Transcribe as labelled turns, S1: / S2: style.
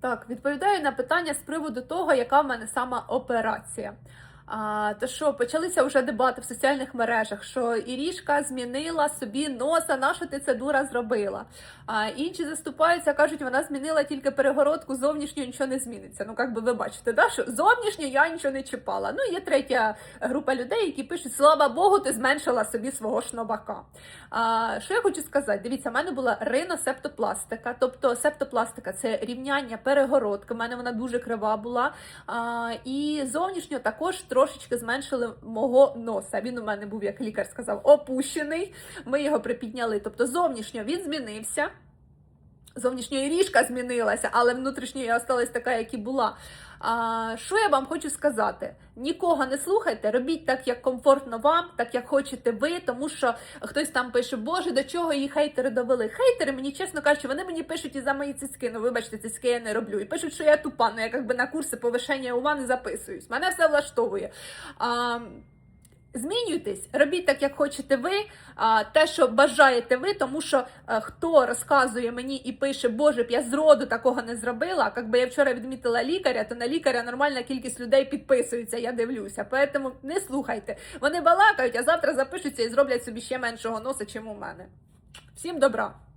S1: Так, відповідаю на питання з приводу того, яка в мене сама операція. А, то що почалися вже дебати в соціальних мережах, що Ірішка змінила собі носа, на що ти це дура зробила. А інші заступаються, кажуть, вона змінила тільки перегородку, зовнішньо нічого не зміниться. Ну, як би ви бачите, да, що зовнішньо я нічого не чіпала. Ну, є третя група людей, які пишуть: слава Богу, ти зменшила собі свого шнобака. А, що я хочу сказати? Дивіться, в мене була риносептопластика, тобто септопластика це рівняння перегородки. У мене вона дуже крива була. А, і зовнішньо також трошечки зменшили мого носа. Він у мене був, як лікар сказав, опущений. Ми його припідняли. Тобто, зовнішньо він змінився. Зовнішньо і ріжка змінилася, але внутрішньо я осталась така, як і була. А, що я вам хочу сказати? Нікого не слухайте, робіть так, як комфортно вам, так як хочете ви, тому що хтось там пише, Боже, до чого її хейтери довели. Хейтери мені, чесно кажучи, вони мені пишуть і за мої цицьки. Ну, вибачте, цицьки я не роблю. І пишуть, що я тупа, ну я якби на курси повишення ума не записуюсь. Мене все влаштовує. А, Змінюйтесь, робіть так, як хочете ви, те, що бажаєте ви, тому що е, хто розказує мені і пише, Боже, б я зроду такого не зробила. Якби я вчора відмітила лікаря, то на лікаря нормальна кількість людей підписується, я дивлюся. Поэтому не слухайте. Вони балакають, а завтра запишуться і зроблять собі ще меншого носа, чим у мене. Всім добра!